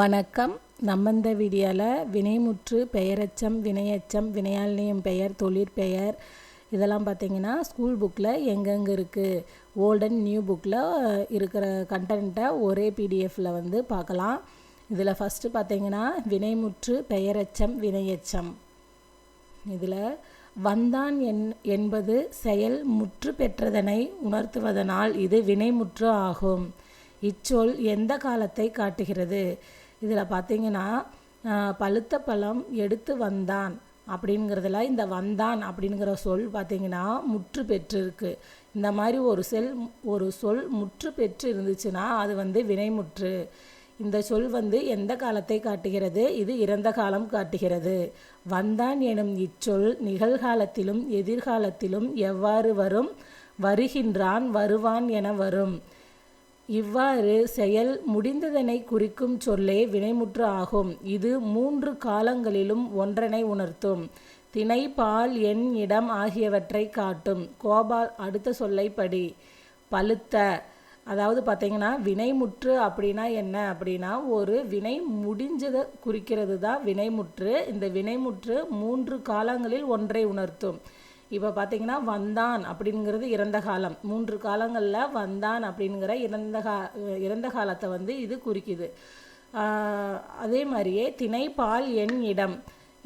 வணக்கம். நம்ம இந்த வீடியோவில் வினைமுற்று பெயரச்சம் வினையச்சம் வினையாள்னியம் பெயர் தொழிற்பெயர் இதெல்லாம் பார்த்தீங்கன்னா ஸ்கூல் புக்கில் எங்கெங்கே இருக்குது ஓல்டன் நியூ புக்கில் இருக்கிற கண்டென்ட்டை ஒரே பிடிஎஃப்பில் வந்து பார்க்கலாம் இதில் ஃபஸ்ட்டு பார்த்தீங்கன்னா வினைமுற்று பெயரச்சம் வினையச்சம். இதில் வந்தான் என் என்பது செயல் முற்று பெற்றதனை உணர்த்துவதனால் இது வினைமுற்று ஆகும். இச்சொல் எந்த காலத்தை காட்டுகிறது? இதில் பார்த்தீங்கன்னா பழுத்த பழம் எடுத்து வந்தான் அப்படிங்கிறதுல இந்த வந்தான் அப்படிங்கிற சொல் பார்த்தீங்கன்னா முற்று பெற்றிருக்கு. இந்த மாதிரி ஒரு செல் ஒரு சொல் முற்று பெற்று இருந்துச்சுன்னா அது வந்து வினைமுற்று இந்த சொல் வந்து எந்த காலத்தை காட்டுகிறது? இது இறந்த காலம் காட்டுகிறது. வந்தான் எனும் இச்சொல் நிகழ்காலத்திலும் எதிர்காலத்திலும் எவ்வாறு வரும்? வருகின்றான் வருவான் என வரும். இவ்வாறு செயல் முடிந்ததனை குறிக்கும் சொல்லே வினைமுற்று ஆகும். இது மூன்று காலங்களிலும் ஒன்றனை உணர்த்தும். திணை பால் எண் இடம் ஆகியவற்றை காட்டும். கோபால் அடுத்த சொல்லை படி பழுத்த அதாவது பார்த்தீங்கன்னா வினைமுற்று அப்படின்னா என்ன? அப்படின்னா ஒரு வினை முடிஞ்சதை குறிக்கிறது தான் வினைமுற்று. இந்த வினைமுற்று மூன்று காலங்களில் ஒன்றை உணர்த்தும். இப்போ பார்த்தீங்கன்னா வந்தான் அப்படிங்கிறது இறந்த காலம். மூன்று காலங்களில் வந்தான் அப்படிங்கிற இறந்த கா இறந்த காலத்தை வந்து இது குறிக்குது. அதே மாதிரியே திணை பால் எண் இடம்.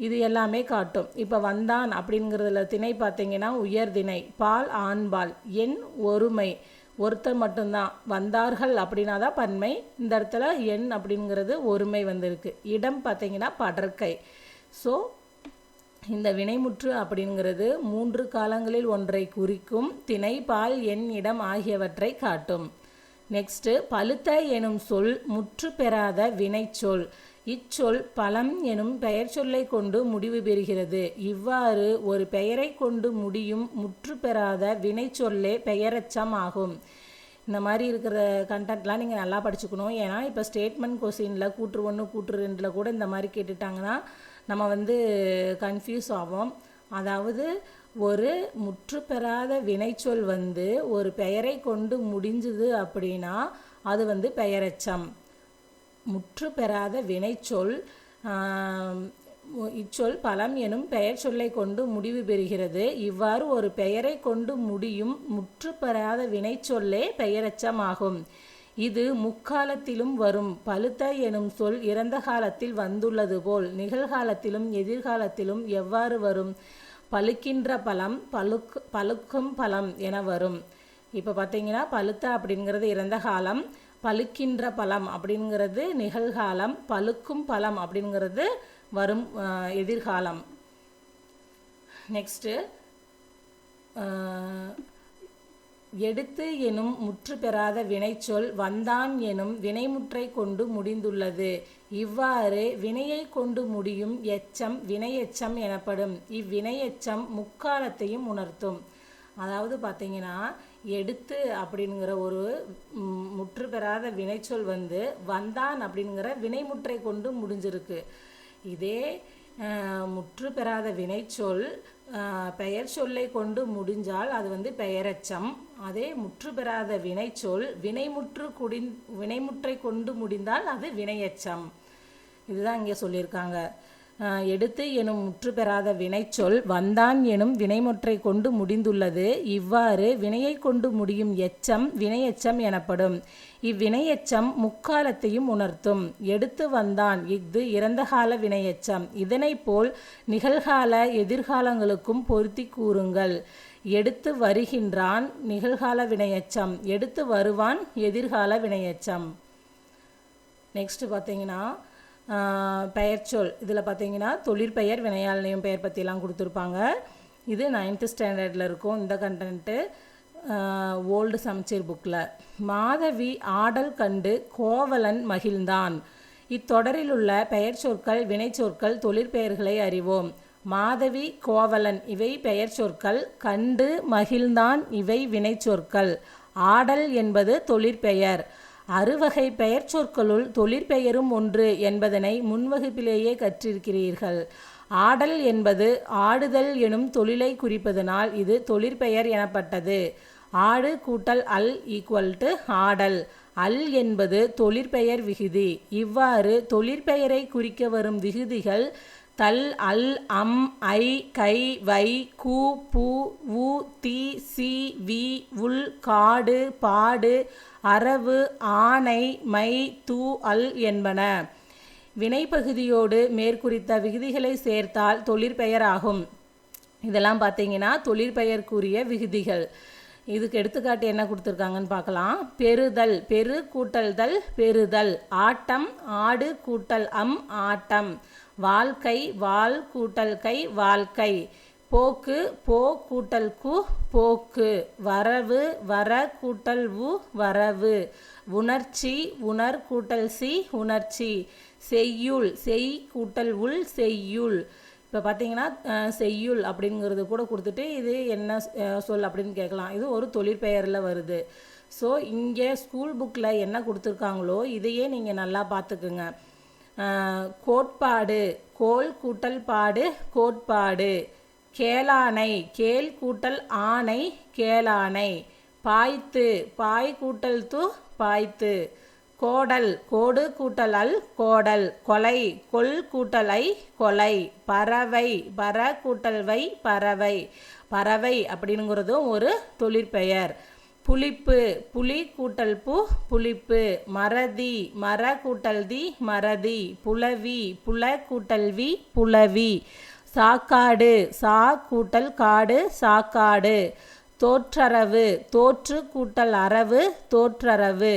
இது எல்லாமே காட்டும். இப்போ வந்தான் அப்படிங்கிறதுல திணை பார்த்தீங்கன்னா உயர்திணை பால் ஆண்பால் எண் ஒருமை. ஒருத்தர் மட்டும்தான். வந்தார்கள் அப்படின்னா தான் பன்மை. இந்த இடத்துல எண் அப்படிங்கிறது ஒருமை வந்திருக்கு. இடம் பார்த்தீங்கன்னா படற்கை. ஸோ இந்த வினைமுற்று அப்படிங்கிறது மூன்று காலங்களில் ஒன்றை குறிக்கும் திணை பால் எண் இடம் ஆகியவற்றை காட்டும். நெக்ஸ்ட்டு பழுத்த எனும் சொல் முற்று பெறாத வினைச்சொல் இச்சொல் பழம் எனும் பெயர் சொல்லை கொண்டு முடிவு பெறுகிறது. இவ்வாறு ஒரு பெயரை கொண்டு முடியும் முற்று பெறாத வினைச்சொல்லே பெயரச்சம் ஆகும். இந்த மாதிரி இருக்கிற கண்டென்ட்லாம் நீங்கள் நல்லா படிச்சுக்கணும். ஏன்னா இப்போ ஸ்டேட்மெண்ட் கொஸ்டினில் கூற்று ஒன்று கூற்று ரெண்டில் கூட இந்த மாதிரி கேட்டுட்டாங்கன்னா நம்ம வந்து கன்ஃபியூஸ் ஆவோம். அதாவது ஒரு முற்று பெறாத வினைச்சொல் வந்து ஒரு பெயரை கொண்டு முடிஞ்சுது அப்படின்னா அது வந்து பெயரச்சம். முற்று பெறாத வினைச்சொல் இச்சொல் பலம் எனும் பெயர் சொல்லை கொண்டு முடிவு பெறுகிறது. இவ்வாறு ஒரு பெயரை கொண்டு முடியும் முற்று பெறாத வினைச்சொல்லே ஆகும். இது முக்காலத்திலும் வரும். பழுத்த எனும் சொல் இறந்த காலத்தில் வந்துள்ளது போல் நிகழ்காலத்திலும் எதிர்காலத்திலும் எவ்வாறு வரும்? பழுக்கின்ற பழம் பழுக்கு பழுக்கும் பழம் என வரும். இப்போ பார்த்தீங்கன்னா பழுத்த அப்படிங்கிறது இறந்த காலம் பழுக்கின்ற பழம் அப்படிங்கிறது நிகழ்காலம் பழுக்கும் பழம் அப்படிங்கிறது வரும் எதிர்காலம். நெக்ஸ்ட்டு எடுத்து எனும் முற்று பெறாத வினைச்சொல் வந்தான் எனும் வினைமுற்றை கொண்டு முடிந்துள்ளது. இவ்வாறு வினையை கொண்டு முடியும் எச்சம் வினையெச்சம் எனப்படும். இவ்வினையெச்சம் முக்காலத்தையும் உணர்த்தும். அதாவது பார்த்தீங்கன்னா எடுத்து அப்படிங்கிற ஒரு முற்று பெறாத வினைச்சொல் வந்து வந்தான் அப்படிங்கிற வினைமுற்றை கொண்டு முடிஞ்சிருக்கு. இதே முற்று பெறாத வினைச்சொல் பெயர் சொல்லை கொண்டு முடிஞ்சால் அது வந்து பெயரச்சம். அதே முற்று பெறாத வினைச்சொல் வினைமுற்று குடி வினைமுற்றை கொண்டு முடிந்தால் அது வினையச்சம். இதுதான் இங்கே சொல்லியிருக்காங்க. எடுத்து எனும் முற்று பெறாத வினைச்சொல் வந்தான் எனும் வினைமுற்றை கொண்டு முடிந்துள்ளது. இவ்வாறு வினையை கொண்டு முடியும் எச்சம் வினையச்சம் எனப்படும். இவ்வினையெச்சம் முக்காலத்தையும் உணர்த்தும். எடுத்து வந்தான் இஃது இறந்த கால வினையெச்சம் இதனைப் போல் நிகழ்கால எதிர்காலங்களுக்கும் பொருத்தி கூறுங்கள். எடுத்து வருகின்றான் நிகழ்கால வினையெச்சம் எடுத்து வருவான் எதிர்கால வினையெச்சம் நெக்ஸ்ட்டு பார்த்தீங்கன்னா பெயர்ச்சொல் இதில் பார்த்தீங்கன்னா தொழிற்பெயர் வினையாளனையும் பெயர் பற்றிலாம் கொடுத்துருப்பாங்க. இது நைன்த்து ஸ்டாண்டர்டில் இருக்கும். இந்த கண்டென்ட்டு ஓல்டு சமச்சீர் புக்கில் மாதவி ஆடல் கண்டு கோவலன் மகிழ்ந்தான். இத்தொடரில் உள்ள பெயர் சொற்கள் வினைச்சொற்கள் தொழிற்பெயர்களை அறிவோம். மாதவி கோவலன் இவை பெயர் சொற்கள் கண்டு மகிழ்ந்தான் இவை வினைச்சொற்கள் ஆடல் என்பது தொழிற்பெயர் அறுவகை பெயர் சொற்களுள் தொழிற்பெயரும் ஒன்று என்பதனை முன்வகுப்பிலேயே கற்றிருக்கிறீர்கள். ஆடல் என்பது ஆடுதல் எனும் தொழிலை குறிப்பதனால் இது தொழிற்பெயர் எனப்பட்டது. ஆடு கூட்டல் அல் ஈக்குவல் டு ஆடல். அல் என்பது தொழிற்பெயர் விகுதி. இவ்வாறு தொழிற்பெயரை குறிக்க வரும் விகுதிகள் தல் அல் அம் ஐ கை வை கு பூ உ தி சி வி உள் காடு பாடு அரவு ஆனை மை தூ அல் என்பன. வினைப்பகுதியோடு மேற்குறித்த விகுதிகளை சேர்த்தால் தொழிற்பெயராகும். இதெல்லாம் பார்த்தீங்கன்னா தொழிற்பெயர்க்குரிய விகுதிகள். இதுக்கு எடுத்துக்காட்டு என்ன கொடுத்துருக்காங்கன்னு பார்க்கலாம். பெறுதல் பெரு கூட்டல்தல் பெறுதல். ஆட்டம் ஆடு கூட்டல் அம் ஆட்டம். வாழ்க்கை வாழ் கூட்டல் கை வாழ்க்கை. போக்கு போ கூட்டல் கு போக்கு. வரவு வர கூட்டல் உ வரவு. உணர்ச்சி உணர் கூட்டல் சி உணர்ச்சி. செய்யுள் செய் கூட்டல் உள் செய்யுள். இப்போ பார்த்தீங்கன்னா செய்யுள் அப்படிங்கிறது கூட கொடுத்துட்டு இது என்ன சொல் அப்படின்னு கேட்கலாம். இது ஒரு தொழிற்பெயரில் வருது. ஸோ இங்கே ஸ்கூல் புக்கில் என்ன கொடுத்துருக்காங்களோ இதையே நீங்கள் நல்லா பார்த்துக்குங்க கோட்பாடு கோல் கூட்டல் பாடு கோட்பாடு. கேளானை கேள் கூட்டல் ஆணை கேளானை. பாய்த்து பாய் கூட்டல் து பாய்த்து. கோடல் கோடு கூட்டல் அல் கோடல். கொலை கொல் கூட்டலை ஐ கொலை. பறவை பற கூட்டல்வை பறவை. பறவை அப்படிங்கிறதும் ஒரு தொழிற்பெயர். புளிப்பு புளி கூட்டல் பு புளிப்பு மறதி மர கூட்டல் தி மறதி புலவி புல கூட்டல் வி புலவி. சாக்காடு சா கூட்டல் காடு சாக்காடு. தோற்றரவு தோற்று கூட்டல் அரவு தோற்றரவு.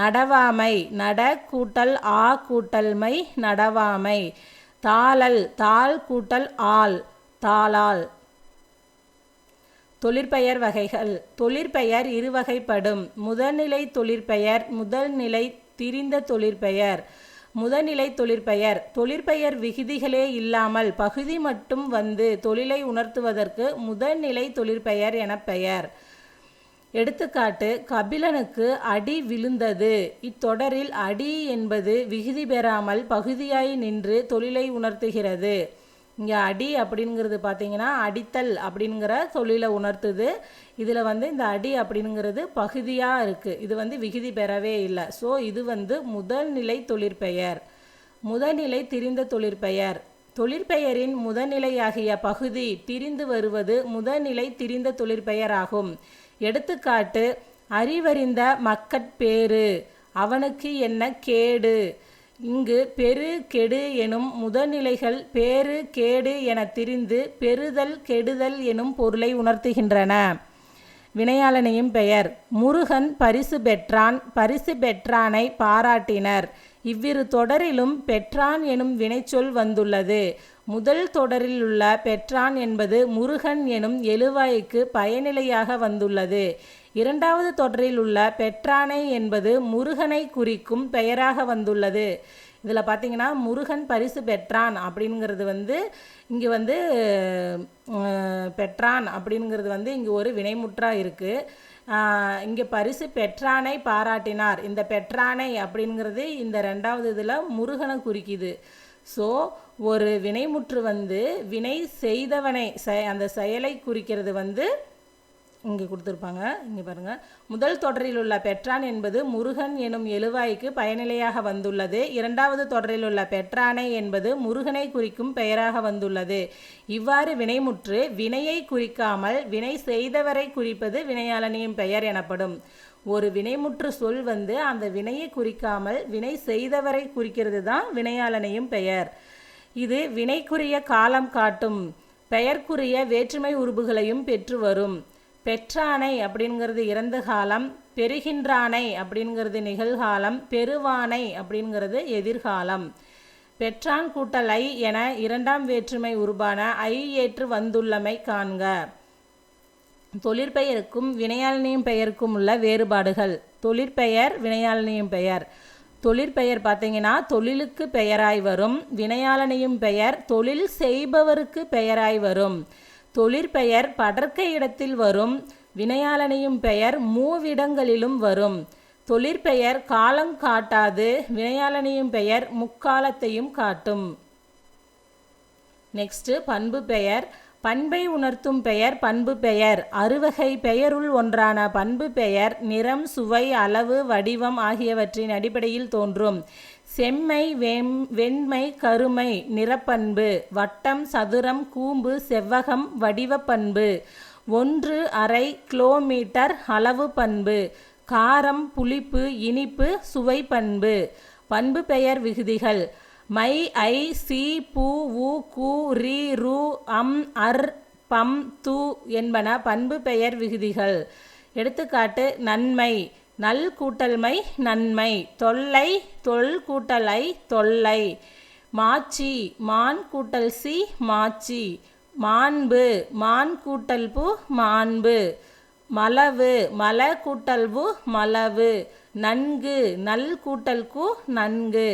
நடவாமை நட கூட்டல் ஆ கூட்டல் மை நடவாமை. தாளல் தாள் கூட்டல் ஆள் தாளால் தொழிற்பெயர் வகைகள். தொழிற்பெயர் இருவகைப்படும். முதல்நிலை தொழிற்பெயர் முதல்நிலை திரிந்த தொழிற்பெயர். முதநிலை தொழிற்பெயர். தொழிற்பெயர் விகுதிகளே இல்லாமல் பகுதி மட்டும் வந்து தொழிலை உணர்த்துவதற்கு முதல்நிலை தொழிற்பெயர் என பெயர். எடுத்துக்காட்டு கபிலனுக்கு அடி விழுந்தது. இத்தொடரில் அடி என்பது விகுதி பெறாமல் பகுதியாய் நின்று தொழிலை உணர்த்துகிறது. இங்கே அடி அப்படிங்கிறது பார்த்தீங்கன்னா அடித்தல் அப்படிங்கிற தொழிலை உணர்த்துது. இதில் வந்து இந்த அடி அப்படிங்கிறது பகுதியாக இருக்குது இது வந்து விகுதி பெறவே இல்லை. ஸோ இது வந்து முதல்நிலை தொழிற்பெயர். முதல்நிலை திரிந்த தொழிற்பெயர். தொழிற்பெயரின் முதல்நிலையாகிய பகுதி திரிந்து வருவது முதல்நிலை திரிந்த தொழிற்பெயர் ஆகும். எடுத்துக்காட்டு அறிவறிந்த மக்கட்பேறு. அவனுக்கு என்ன கேடு? இங்கு பெரு கெடு எனும் முதல்நிலைகள் பேறு கேடு என திரிந்து பெறுதல் கெடுதல் எனும் பொருளை உணர்த்துகின்றன. வினையாளனையும் பெயர். முருகன் பரிசு பெற்றான் பரிசு பெற்றானை பாராட்டினர். இவ்விரு தொடரிலும் பெற்றான் எனும் வினைச்சொல் வந்துள்ளது. முதல் தொடரில் உள்ள பெற்றான் என்பது முருகன் எனும் எழுவாய்க்கு பயனிலையாக வந்துள்ளது. இரண்டாவது தொடரில் உள்ள பெற்றானை என்பது முருகனை குறிக்கும் பெயராக வந்துள்ளது. இதில் பார்த்தீங்கன்னா முருகன் பரிசு பெற்றான் அப்படிங்கிறது வந்து இங்கே வந்து பெற்றான் அப்படிங்கிறது வந்து இங்கே ஒரு வினைமுற்றாக இருக்குது இங்கே பரிசு பெற்றானை பாராட்டினார். இந்த பெற்றானை அப்படிங்கிறது இந்த ரெண்டாவது இதில் முருகனை குறிக்குது. ஸோ ஒரு வினைமுற்று வந்து வினை செய்தவனை செ அந்த செயலை குறிக்கிறது வந்து இங்கே கொடுத்துருப்பாங்க. இங்கே பாருங்கள் முதல் தொடரில் உள்ள பெற்றான் என்பது முருகன் எனும் எழுவாய்க்கு பயனிலையாக வந்துள்ளது. இரண்டாவது தொடரில் உள்ள பெற்றானை என்பது முருகனை குறிக்கும் பெயராக வந்துள்ளது. இவ்வாறு வினைமுற்று வினையை குறிக்காமல் வினை செய்தவரை குறிப்பது வினையாளனியின் பெயர் எனப்படும். ஒரு வினைமுற்று சொல் வந்து அந்த வினையை குறிக்காமல் வினை செய்தவரை குறிக்கிறது தான் வினையாளனையும் பெயர். இது வினைக்குரிய காலம் காட்டும். பெயர்க்குரிய வேற்றுமை உருபுகளையும் பெற்று வரும். பெற்றானை அப்படிங்கிறது இறந்து காலம் பெறுகின்றானை அப்படிங்கிறது நிகழ்காலம் பெறுவானை அப்படிங்கிறது எதிர்காலம். பெற்றான் கூட்டல் ஐ என இரண்டாம் வேற்றுமை உருபான ஐ ஏற்று வந்துள்ளமை காண்க. தொழிற்பெயருக்கும் வினையாளனியும் பெயருக்கும் உள்ள வேறுபாடுகள். தொழிற்பெயர் வினையாளனியும் பெயர். தொழிற்பெயர் பார்த்தீங்கன்னா தொழிலுக்கு பெயராய் வரும் வினையாளனையும் பெயர் தொழில் செய்பவருக்கு பெயராய் வரும். தொழிற்பெயர் படர்க்க இடத்தில் வரும் வினையாளனையும் பெயர் மூவிடங்களிலும் வரும். தொழிற்பெயர் காலம் காட்டாது வினையாளனையும் பெயர் முக்காலத்தையும் காட்டும். நெக்ஸ்ட் பண்பு பெயர். பண்பை உணர்த்தும் பெயர் பண்பு பெயர். அறுவகை பெயருள் ஒன்றான பண்பு பெயர் நிறம் சுவை அளவு வடிவம் ஆகியவற்றின் அடிப்படையில் தோன்றும். செம்மை வெம் வெண்மை கருமை நிறப்பண்பு வட்டம் சதுரம் கூம்பு செவ்வகம் வடிவப்பண்பு ஒன்று அரை கிலோமீட்டர் அளவு பண்பு காரம் புளிப்பு இனிப்பு சுவை பண்பு. பண்பு பெயர் விகுதிகள். மை ஐ சி பூ உ கு ரி ரு அம் அர் பம் து என்பன பண்பு பெயர் விகுதிகள். எடுத்துக்காட்டு நன்மை. நல் கூட்டல்மை நன்மை. தொல்லை தொல் கூட்டலை தொல்லை. மாச்சி மான் கூட்டல் சி மாச்சி. மாண்பு மான் கூட்டல் பு மாண்பு. மலவு மல கூட்டல்வு மலவு. நன்கு நல் கூட்டல் கு நன்கு.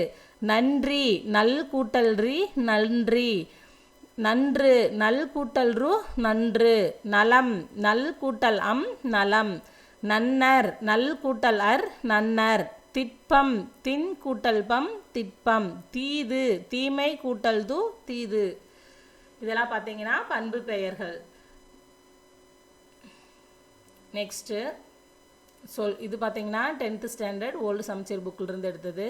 நன்றி நல் கூட்டல் ரி நன்றி. நன்று நல் கூட்டல் ரு நன்று. நலம் நல் கூட்டல் அம் நலம். நன்னர் நல் கூட்டல் அர் நன்னர். திட்பம் தின் கூட்டல் பம் திட்பம். தீது தீமை கூட்டல் து தீது. இதெல்லாம் பார்த்தீங்கன்னா பண்பு பெயர்கள். நெக்ஸ்ட்டு சொல் இது பார்த்தீங்கன்னா டென்த்து ஸ்டாண்டர்ட் ஓல்டு சமச்சீர் புக்கிலிருந்து எடுத்தது.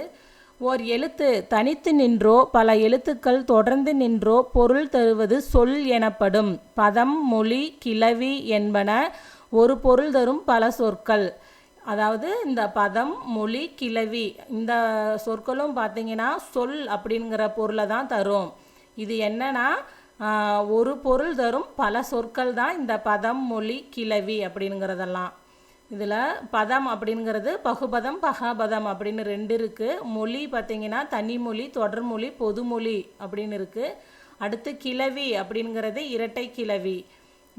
ஓர் எழுத்து தனித்து நின்றோ பல எழுத்துக்கள் தொடர்ந்து நின்றோ பொருள் தருவது சொல் எனப்படும். பதம் மொழி கிளவி என்பன ஒரு பொருள் தரும் பல சொற்கள். அதாவது இந்த பதம் மொழி கிளவி இந்த சொற்களும் பார்த்தீங்கன்னா சொல் அப்படிங்கிற பொருளை தான் தரும். இது என்னன்னா ஒரு பொருள் தரும் பல சொற்கள் தான் இந்த பதம் மொழி கிளவி அப்படிங்கிறதெல்லாம். இதில் பதம் அப்படிங்கிறது பகுபதம் பகாபதம் அப்படின்னு ரெண்டு இருக்குது மொழி பார்த்தீங்கன்னா தனிமொழி தொடர்மொழி பொதுமொழி அப்படின்னு இருக்குது அடுத்து கிளவி அப்படிங்கிறது இரட்டை கிளவி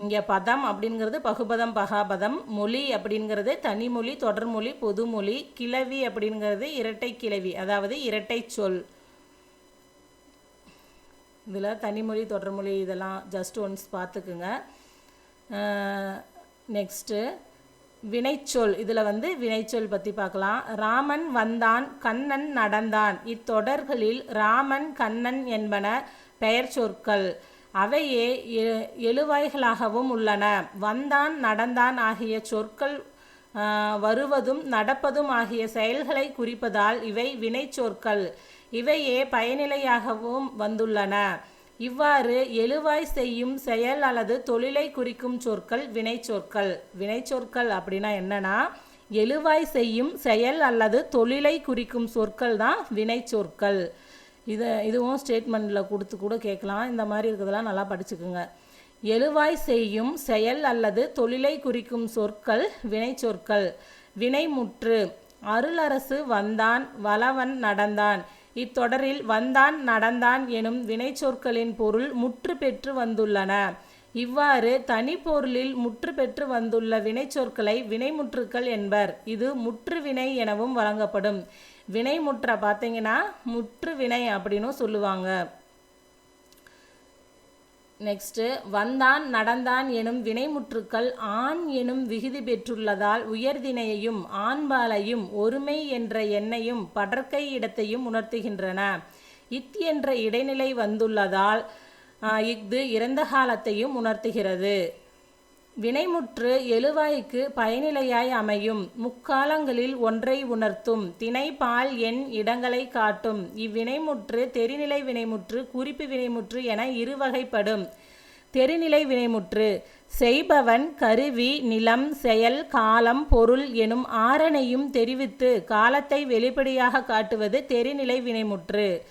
இங்கே பதம் அப்படிங்கிறது பகுபதம் பகாபதம். மொழி அப்படிங்கிறது தனிமொழி தொடர்மொழி பொதுமொழி. கிளவி அப்படிங்கிறது இரட்டை கிளவி அதாவது இரட்டை சொல். இதில் தனிமொழி தொடர்மொழி இதெல்லாம் ஜஸ்ட் ஒன்ஸ் பார்த்துக்குங்க. நெக்ஸ்ட்டு வினைச்சொல் இதில் வந்து வினைச்சொல் பற்றி பார்க்கலாம். ராமன் வந்தான் கண்ணன் நடந்தான். இத்தொடர்களில் ராமன் கண்ணன் என்பன பெயர் சொற்கள் அவையே எ- எழுவாய்களாகவும் உள்ளன. வந்தான் நடந்தான் ஆகிய சொற்கள் வருவதும் நடப்பதும் ஆகிய செயல்களை குறிப்பதால் இவை வினைச்சொற்கள். இவையே பயனிலையாகவும் வந்துள்ளன. இவ்வாறு எழுவாய் செய்யும் செயல் அல்லது தொழிலை குறிக்கும் சொற்கள் வினைச்சொற்கள். வினைச்சொற்கள் அப்படின்னா என்னன்னா எழுவாய் செய்யும் செயல் அல்லது தொழிலை குறிக்கும் சொற்கள் தான் வினைச்சொற்கள். இதை இதுவும் ஸ்டேட்மெண்ட்டில் கொடுத்து கூட கேட்கலாம். இந்த மாதிரி இருக்கிறதெல்லாம் நல்லா படிச்சுக்குங்க. எழுவாய் செய்யும் செயல் அல்லது தொழிலை குறிக்கும் சொற்கள் வினைச்சொற்கள் வினைமுற்று அருளரசு வந்தான் வளவன் நடந்தான். இத்தொடரில் வந்தான் நடந்தான் எனும் வினைச்சொற்களின் பொருள் முற்று பெற்று வந்துள்ளன. இவ்வாறு தனிப்பொருளில் முற்று பெற்று வந்துள்ள வினைச்சொற்களை வினைமுற்றுக்கள் என்பர். இது முற்று வினை எனவும் வழங்கப்படும். வினைமுற்றை பார்த்தீங்கன்னா முற்று வினை அப்படின்னும் சொல்லுவாங்க. நெக்ஸ்ட்டு வந்தான் நடந்தான் எனும் வினைமுற்றுக்கள் ஆண் எனும் விகுதி பெற்றுள்ளதால் உயர்தினையையும் ஆண்பாலையும் ஒருமை என்ற எண்ணையும் படற்கை இடத்தையும் உணர்த்துகின்றன. இத் என்ற இடைநிலை வந்துள்ளதால் இஃது இறந்த காலத்தையும் உணர்த்துகிறது. வினைமுற்று எழுவாய்க்கு பயனிலையாய் அமையும். முக்காலங்களில் ஒன்றை உணர்த்தும். திணை பால் எண் இடங்களை காட்டும். இவ்வினைமுற்று தெரிநிலை வினைமுற்று குறிப்பு வினைமுற்று என இருவகைப்படும். தெரிநிலை வினைமுற்று. செய்பவன் கருவி நிலம் செயல் காலம் பொருள் எனும் ஆறனையும் தெரிவித்து காலத்தை வெளிப்படையாக காட்டுவது தெரிநிலை வினைமுற்று.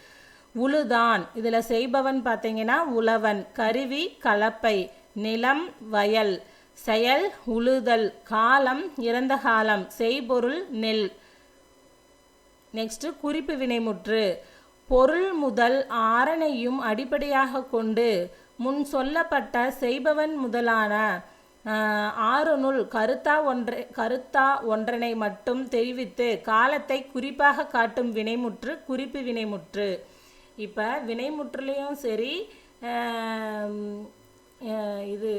உழுதான் இதில் செய்பவன் பார்த்தீங்கன்னா உழவன். கருவி கலப்பை. நிலம் வயல். செயல் உழுதல் காலம் இறந்த காலம் செய்பொருள் நெல். நெக்ஸ்ட் குறிப்பு வினைமுற்று. பொருள் முதல் ஆரணையும் அடிப்படையாக கொண்டு முன் சொல்லப்பட்ட செய்பவன் முதலான ஆஹ், கருத்தா ஒன்றை கருத்தா ஒன்றனை மட்டும் தெரிவித்து காலத்தை குறிப்பாக காட்டும் வினைமுற்று குறிப்பு வினைமுற்று. இப்போ வினைமுற்றுலேயும் சரி இது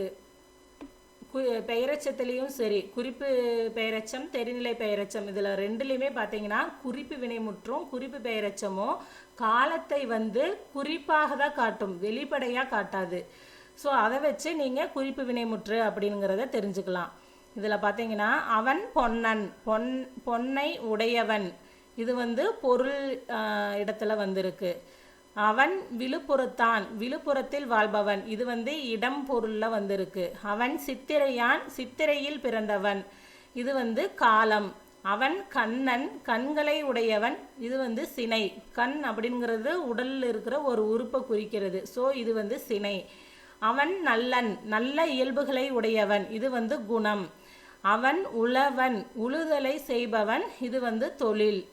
கு- பெயரச்சத்துலேயும் சரி குறிப்பு பெயரச்சம் தெரிநிலை பெயரச்சம் இதில் ரெண்டுலேயுமே பார்த்தீங்கன்னா குறிப்பு வினைமுற்றும் குறிப்பு பெயரச்சமும் காலத்தை வந்து குறிப்பாக தான் காட்டும் வெளிப்படையாக காட்டாது. ஸோ அதை வச்சு நீங்கள் குறிப்பு வினைமுற்று அப்படிங்கிறத தெரிஞ்சுக்கலாம். இதில் பார்த்தீங்கன்னா அவன் பொன்னன் பொன் பொன்னை உடையவன் இது வந்து பொருள் இடத்துல வந்திருக்கு. அவன் விழுப்புறத்தான் விழுப்புரத்தில் வாழ்பவன். இது வந்து இடம் பொருளில் வந்திருக்கு. அவன் சித்திரையான் சித்திரையில் பிறந்தவன். இது வந்து காலம். அவன் கண்ணன் கண்களை உடையவன். இது வந்து சினை. கண் அப்படிங்கிறது உடலில் இருக்கிற ஒரு உறுப்பை குறிக்கிறது. ஸோ இது வந்து சினை. அவன் நல்லன். நல்ல இயல்புகளை உடையவன். இது வந்து குணம். அவன் உழவன். உழுதலை செய்பவன். இது வந்து தொழில்.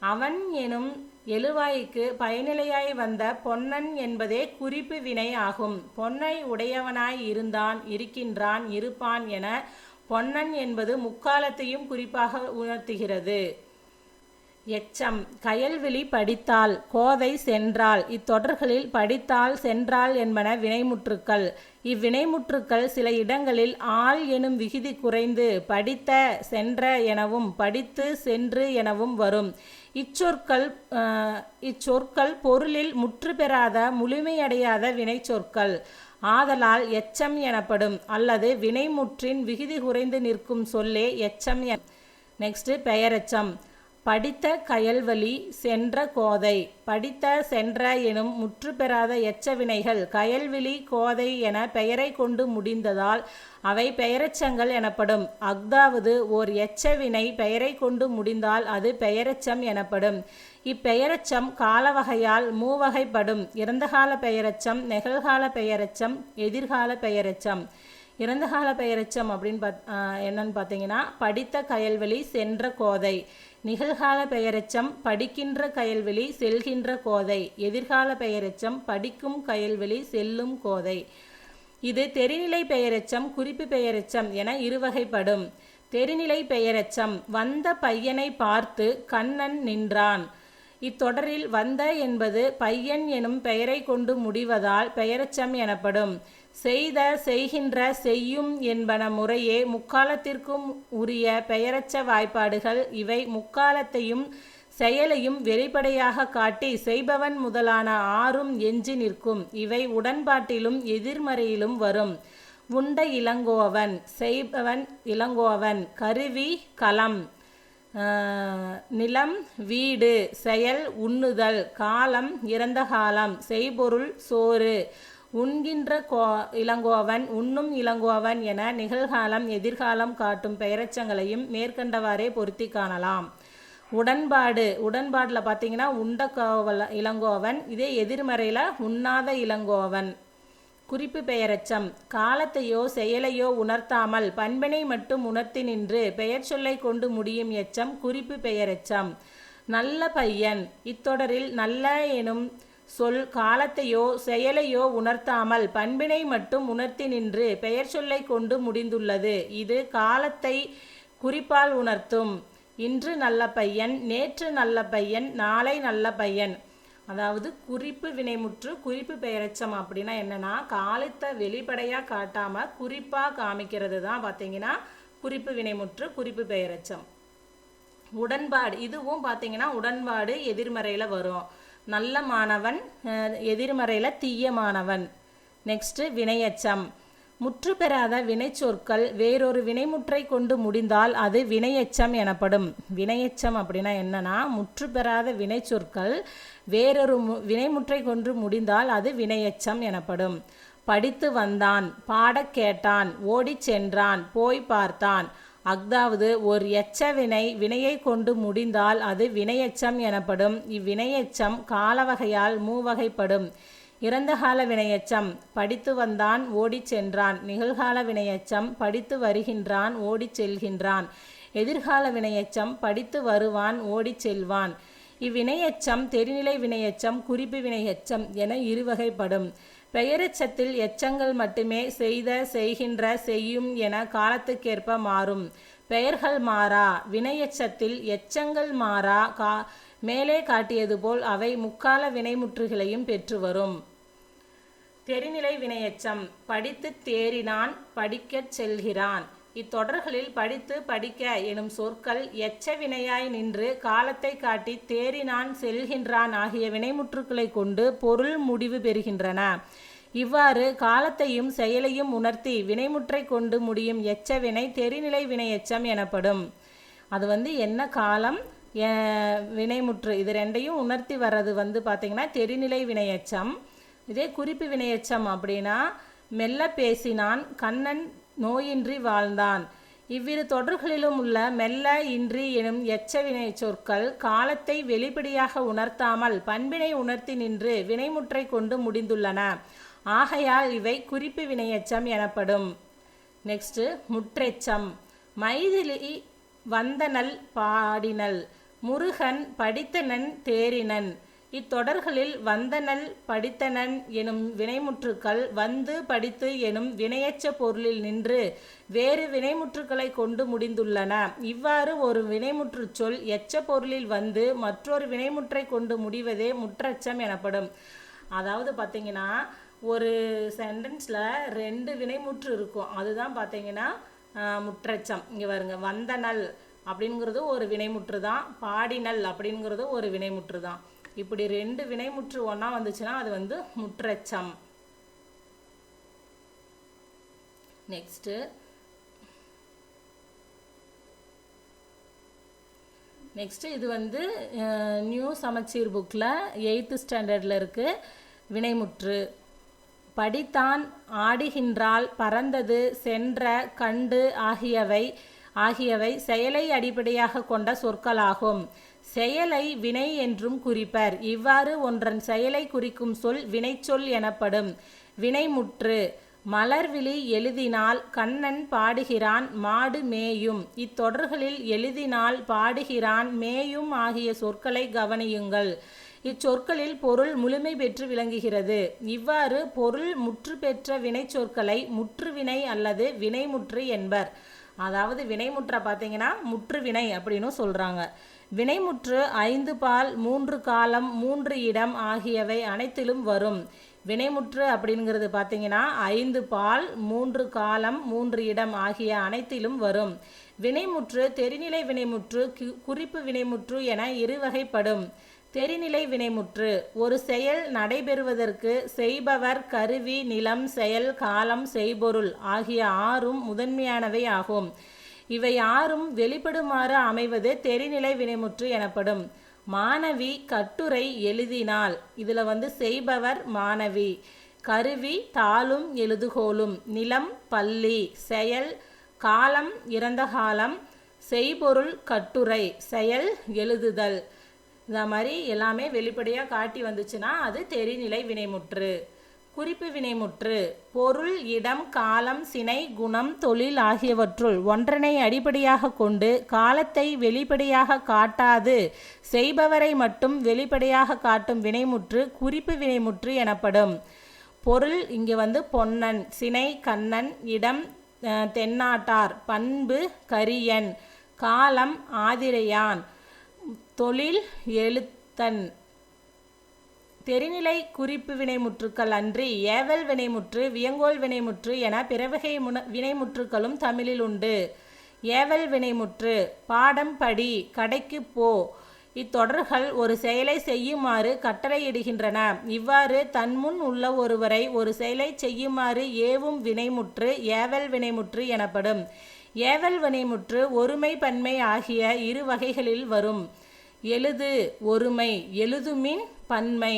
அவன் எனும் எழுவாய்க்கு பயனிலையாய் வந்த பொன்னன் என்பதே குறிப்பு வினை ஆகும். பொன்னை உடையவனாய் இருந்தான் இருக்கின்றான் இருப்பான் என பொன்னன் என்பது முக்காலத்தையும் குறிப்பாக உணர்த்துகிறது. எச்சம் கயல்விழி படித்தால் கோதை சென்றால் இத்தொடர்களில் படித்தால் சென்றால் என்பன வினைமுற்றுக்கள். இவ்வினைமுற்றுக்கள் சில இடங்களில் ஆள் எனும் விகுதி குறைந்து படித்த சென்ற எனவும் படித்து சென்று எனவும் வரும். இச்சொற்கள் இச்சொற்கள் பொருளில் முற்று பெறாத முழுமையடையாத வினைச்சொற்கள். ஆதலால் எச்சம் எனப்படும் அல்லது வினைமுற்றின் விகுதி குறைந்து நிற்கும் சொல்லே எச்சம் என நெக்ஸ்ட் பெயரெச்சம். படித்த கயல்வழி சென்ற கோதை படித்த சென்ற எனும் முற்று பெறாத எச்சவினைகள் கயல்விழி கோதை என பெயரை கொண்டு முடிந்ததால் அவை பெயரச்சங்கள் எனப்படும். அஃதாவது ஓர் எச்சவினை பெயரை கொண்டு முடிந்தால் அது பெயரச்சம் எனப்படும். இப்பெயரச்சம் காலவகையால் மூவகைப்படும். இறந்தகால பெயரச்சம் நிகழ்கால பெயரெச்சம் எதிர்கால பெயரச்சம். இறந்தகால பெயரெச்சம் அப்படின்னு பாத் என்னன்னு பார்த்தீங்கன்னா படித்த கயல்வெளி சென்ற கோதை. நிகழ்கால பெயரெச்சம் படிக்கின்ற கயல்வெளி செல்கின்ற கோதை. எதிர்கால பெயரெச்சம் படிக்கும் கயல்வெளி செல்லும் கோதை. இது தெரிநிலை பெயரெச்சம் குறிப்பு பெயரெச்சம் என இருவகைப்படும். தெரிநிலை பெயரெச்சம் வந்த பையனை பார்த்து கண்ணன் நின்றான். இத்தொடரில் வந்த என்பது பையன் எனும் பெயரை கொண்டு முடிவதால் பெயரெச்சம் எனப்படும். செய்த செய்கின்ற செய்யும் என்பன முறையே முக்காலத்திற்கும் உரிய பெயரச்ச வாய்ப்பாடுகள். இவை முக்காலத்தையும் செயலையும் வெளிப்படையாக காட்டி செய்பவன் முதலான ஆறும் எஞ்சி நிற்கும். இவை உடன்பாட்டிலும் எதிர்மறையிலும் வரும். உண்ட இளங்கோவன் செய்பவன் இளங்கோவன் கருவி களம் நிலம் வீடு செயல் உண்ணுதல் காலம் இறந்த காலம் செய்பொருள் சோறு உண்கின்ற கோ இளங்கோவன் உண்ணும் இளங்கோவன் என நிகழ்காலம் எதிர்காலம் காட்டும் பெயரச்சங்களையும் மேற்கண்டவாறே பொருத்தி காணலாம். உடன்பாடு உடன்பாடில் பார்த்தீங்கன்னா உண்ட கோவல இளங்கோவன் இதே எதிர்மறையில் உண்ணாத இளங்கோவன். குறிப்பு பெயரச்சம் காலத்தையோ செயலையோ உணர்த்தாமல் பண்பினை மட்டும் உணர்த்தி நின்று பெயர் சொல்லை கொண்டு முடியும் எச்சம் குறிப்பு பெயரச்சம். நல்ல பையன் இத்தொடரில் நல்ல எனும் சொல் காலத்தையோ செயலையோ உணர்த்தாமல் பண்பினை மட்டும் உணர்த்தி நின்று பெயர் சொல்லை கொண்டு முடிந்துள்ளது. இது காலத்தை குறிப்பால் உணர்த்தும். இன்று நல்ல பையன் நேற்று நல்ல பையன் நாளை நல்ல பையன். அதாவது குறிப்பு வினைமுற்று குறிப்பு பெயரச்சம் அப்படின்னா என்னன்னா காலத்தை வெளிப்படையாக காட்டாமல் குறிப்பாக காமிக்கிறது தான் பார்த்தீங்கன்னா குறிப்பு வினைமுற்று குறிப்பு பெயரச்சம். உடன்பாடு இதுவும் பார்த்தீங்கன்னா உடன்பாடு எதிர்மறையில் வரும். நல்ல மாணவன் எதிர்மறையில் தீய மாணவன். நெக்ஸ்ட்டு வினையச்சம். முற்று பெறாத வினைச்சொற்கள் வேறொரு வினைமுற்றை கொண்டு முடிந்தால் அது வினையச்சம் எனப்படும். வினையச்சம் அப்படின்னா என்னன்னா முற்று பெறாத வினைச்சொற்கள் வேறொரு மு- வினைமுற்றை கொண்டு முடிந்தால் அது வினையச்சம் எனப்படும். படித்து வந்தான் பாடக் கேட்டான் ஓடிச் சென்றான் போய் பார்த்தான். அஃதாவது ஒரு எச்ச வினை வினையை கொண்டு முடிந்தால் அது வினையச்சம் எனப்படும். இவ்வினையச்சம் காலவகையால் மூவகைப்படும். இறந்தகால வினையச்சம் படித்து வந்தான் ஓடிச் சென்றான். நிகழ்கால வினையச்சம் படித்து வருகின்றான் ஓடிச் செல்கின்றான். எதிர்கால வினையச்சம் படித்து வருவான் ஓடிச் செல்வான். இவ்வினையச்சம் தெரிநிலை வினையச்சம் குறிப்பு வினையச்சம் என இருவகைப்படும். பெயரெச்சத்தில் எச்சங்கள் மட்டுமே செய்த செய்கின்ற செய்யும் என காலத்துக்கேற்ப மாறும். பெயர்கள் மாறா வினையச்சத்தில் எச்சங்கள் மாறா கா மேலே காட்டியது போல் அவை முக்கால வினைமுற்றுகளையும் பெற்று வரும். தெரிநிலை வினையச்சம் படித்து தேறினான் படிக்கச் செல்கிறான். இத்தொடர்களில் படித்து படிக்க எனும் சொற்கள் எச்ச வினையாய் நின்று காலத்தை காட்டி தேறினான் செல்கின்றான் ஆகிய வினைமுற்றுக்களை கொண்டு பொருள் முடிவு பெறுகின்றன. இவ்வாறு காலத்தையும் செயலையும் உணர்த்தி வினைமுற்றை கொண்டு முடியும் எச்ச வினை தெரிநிலை வினை எச்சம் எனப்படும். அது வந்து என்ன காலம்? வினைமுற்று இது ரெண்டையும் உணர்த்தி வர்றது வந்து பார்த்திங்கன்னா தெரிநிலை வினையச்சம். இதே குறிப்பு வினையச்சம் அப்படின்னா மெல்ல பேசினான் கண்ணன் நோயின்றி வாழ்ந்தான். இவ்விரு தொடர்களிலும் உள்ள மெல்ல இன்றி எனும் எச்ச வினை சொற்கள் காலத்தை வெளிப்படையாக உணர்த்தாமல் பண்பினை உணர்த்தி நின்று வினைமுற்றை கொண்டு முடிந்துள்ளன. ஆகையால் இவை குறிப்பு வினையச்சம் எனப்படும். நெக்ஸ்ட் முற்றெச்சம். மைதிலி வந்தனல் பாடினல். முருகன் படித்தனன் தேறினன். இத்தொடர்களில் வந்தனல் படித்தனன் எனும் வினைமுற்றுக்கள் வந்து படித்து எனும் வினையச்ச பொருளில் நின்று வேறு வினைமுற்றுக்களை கொண்டு முடிந்துள்ளன. இவ்வாறு ஒரு வினைமுற்று சொல் எச்ச பொருளில் வந்து மற்றொரு வினைமுற்றை கொண்டு முடிவதே முற்றச்சம் எனப்படும். அதாவது பார்த்தீங்கன்னா ஒரு சென்டென்ஸில் ரெண்டு வினைமுற்று இருக்கும். அதுதான் பார்த்தீங்கன்னா முற்றச்சம். இங்கே வருங்க வந்தனல் அப்படிங்கிறது ஒரு வினைமுற்று தான் பாடினல் அப்படிங்கிறது ஒரு வினைமுற்று தான் இப்படி ரெண்டு வினைமுற்று ஒன்றா வந்துச்சுன்னா அது வந்து முற்றச்சம். நெக்ஸ்ட்டு நெக்ஸ்ட்டு இது வந்து நியூ சமச்சீர் புக்கில் எயித்து ஸ்டாண்டர்டில் இருக்குது வினைமுற்று. படித்தான் ஆடுகின்றால் பறந்தது சென்ற கண்டு ஆகியவை ஆகியவை செயலை அடிப்படையாக கொண்ட சொற்களாகும். செயலை வினை என்றும் குறிப்பர். இவ்வாறு ஒன்றன் செயலை குறிக்கும் சொல் வினைச்சொல் எனப்படும். வினைமுற்று மலர்விழி எழுதினால் கண்ணன் பாடுகிறான் மாடு மேயும். இத்தொடர்களில் எழுதினால் பாடுகிறான் மேயும் ஆகிய சொற்களை கவனியுங்கள். இச்சொற்களில் பொருள் முழுமை பெற்று விளங்குகிறது. இவ்வாறு பொருள் முற்று பெற்ற வினைச்சொற்களை முற்றுவினை அல்லது வினைமுற்று என்பர். அதாவது வினைமுற்றை பார்த்தீங்கன்னா முற்றுவினை அப்படின்னு சொல்கிறாங்க வினைமுற்று ஐந்து பால் மூன்று காலம் மூன்று இடம் ஆகியவை அனைத்திலும் வரும். வினைமுற்று அப்படிங்கிறது பார்த்தீங்கன்னா ஐந்து பால் மூன்று காலம் மூன்று இடம் ஆகிய அனைத்திலும் வரும். வினைமுற்று தெரிநிலை வினைமுற்று குறிப்பு வினைமுற்று என இரு வகைப்படும் தெரிநிலை வினைமுற்று ஒரு செயல் நடைபெறுவதற்கு செய்பவர் கருவி நிலம் செயல் காலம் செய்பொருள் ஆகிய ஆறும் முதன்மையானவை ஆகும். இவை ஆறும் வெளிப்படுமாறு அமைவது தெரிநிலை வினைமுற்று எனப்படும். மாணவி கட்டுரை எழுதினால் இதில் வந்து செய்பவர் மாணவி. கருவி தாளும் எழுதுகோலும். நிலம் பள்ளி செயல் காலம் இறந்த காலம் செய்பொருள் கட்டுரை செயல் எழுதுதல். இந்த மாதிரி எல்லாமே வெளிப்படையாக காட்டி வந்துச்சுன்னா அது தெரிநிலை வினைமுற்று. குறிப்பு வினைமுற்று பொருள் இடம் காலம் சினை குணம் தொழில் ஆகியவற்றுள் ஒன்றனை அடிப்படையாக கொண்டு காலத்தை வெளிப்படையாக காட்டாது. செய்பவரை மட்டும் வெளிப்படையாக காட்டும் வினைமுற்று குறிப்பு வினைமுற்று எனப்படும். பொருள் இங்கே வந்து பொன்னன் சினை கண்ணன் இடம் தென்னாட்டார் பண்பு கரியன் காலம் ஆதிரையான் தொழில் எழுத்தன் தெரிநிலை குறிப்பு வினைமுற்றுக்கள் அன்றி ஏவல் வினைமுற்று வியங்கோல் வினைமுற்று என பிறவகை முன வினைமுற்றுக்களும் தமிழில் உண்டு. ஏவல் வினைமுற்று பாடம் படி கடைக்கு போ இத்தொடர்கள் ஒரு செயலை செய்யுமாறு கட்டளையிடுகின்றன. இவ்வாறு தன்முன் உள்ள ஒருவரை ஒரு செயலை செய்யுமாறு ஏவும் வினைமுற்று ஏவல் வினைமுற்று எனப்படும். ஏவல் வினைமுற்று ஒருமை பன்மை ஆகிய இரு வகைகளில் வரும். எழுது ஒருமை எழுதுமின் பன்மை.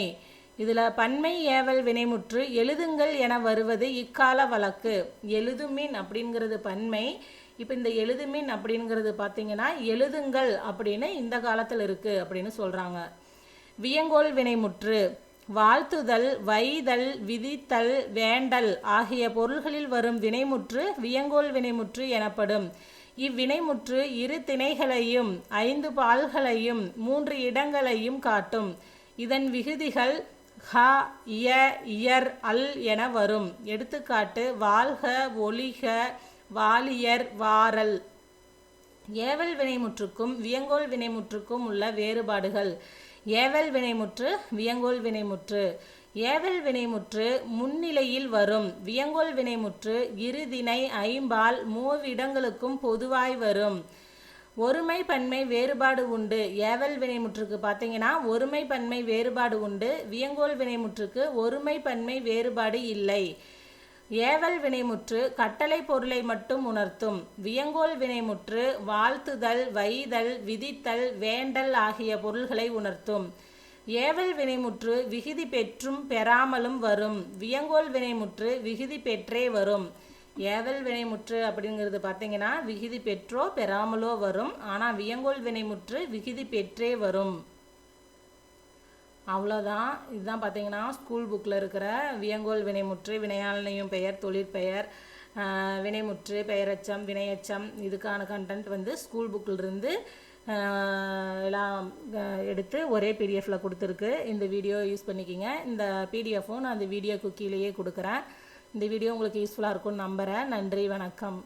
இதில் பன்மை ஏவல் வினைமுற்று எழுதுங்கள் என வருவது இக்கால வழக்கு. எழுதுமின் அப்படிங்கிறது பன்மை. இப்போ இந்த எழுதுமின் அப்படிங்கிறது பார்த்தீங்கன்னா எழுதுங்கள் அப்படின்னு இந்த காலத்தில் இருக்குது அப்படின்னு சொல்கிறாங்க வியங்கோல் வினைமுற்று வாழ்த்துதல் வைதல் விதித்தல் வேண்டல் ஆகிய பொருள்களில் வரும் வினைமுற்று வியங்கோல் வினைமுற்று எனப்படும். இவ்வினைமுற்று இரு திணைகளையும் ஐந்து பால்களையும் மூன்று இடங்களையும் காட்டும். இதன் விகுதிகள் ஹ இய இயர் அல் என வரும். எடுத்துக்காட்டு வாழ்க ஒளிக வாலியர் வாரல். ஏவல் வினைமுற்றுக்கும் வியங்கோல் வினைமுற்றுக்கும் உள்ள வேறுபாடுகள். ஏவல் வினைமுற்று வியங்கோல் வினைமுற்று. ஏவல் வினைமுற்று முன்னிலையில் வரும். வியங்கோல் வினைமுற்று இருதினை ஐம்பால் மூவிடங்களுக்கும் பொதுவாய் வரும். ஒருமை பன்மை வேறுபாடு உண்டு. ஏவல் வினைமுற்றுக்கு பார்த்தீங்கன்னா ஒருமை பன்மை வேறுபாடு உண்டு. வியங்கோல் வினைமுற்றுக்கு ஒருமை பன்மை வேறுபாடு இல்லை. ஏவல் வினைமுற்று கட்டளை பொருளை மட்டும் உணர்த்தும். வியங்கோல் வினைமுற்று வாழ்த்துதல் வைதல் விதித்தல் வேண்டல் ஆகிய பொருள்களை உணர்த்தும். ஏவல் வினைமுற்று விகுதி பெற்றும் பெறாமலும் வரும். வியங்கோல் வினைமுற்று விகுதி பெற்றே வரும். ஏவல் வினைமுற்று அப்படிங்கிறது பார்த்தீங்கன்னா விகுதி பெற்றோ பெறாமலோ வரும். ஆனால் வியங்கோல் வினைமுற்று விகுதி பெற்றே வரும். அவ்வளோதான் இதுதான் பார்த்தீங்கன்னா ஸ்கூல் புக்கில் இருக்கிற வியங்கோல் வினைமுற்று வினையாளனையும் பெயர் தொழிற்பெயர் ஆஹ், வினைமுற்று பெயரச்சம் வினையச்சம் இதுக்கான கண்டென்ட் வந்து ஸ்கூல் புக்கிலிருந்து எல்லாம் எடுத்து ஒரே பிடிஎஃப்பில் கொடுத்துருக்கு. இந்த வீடியோ யூஸ் பண்ணிக்கிங்க. இந்த பிடிஎஃப்பும் நான் அந்த வீடியோக்கு கீழேயே கொடுக்குறேன். இந்த வீடியோ உங்களுக்கு யூஸ்ஃபுல்லாக இருக்கும்னு நம்புகிறேன் நன்றி வணக்கம்.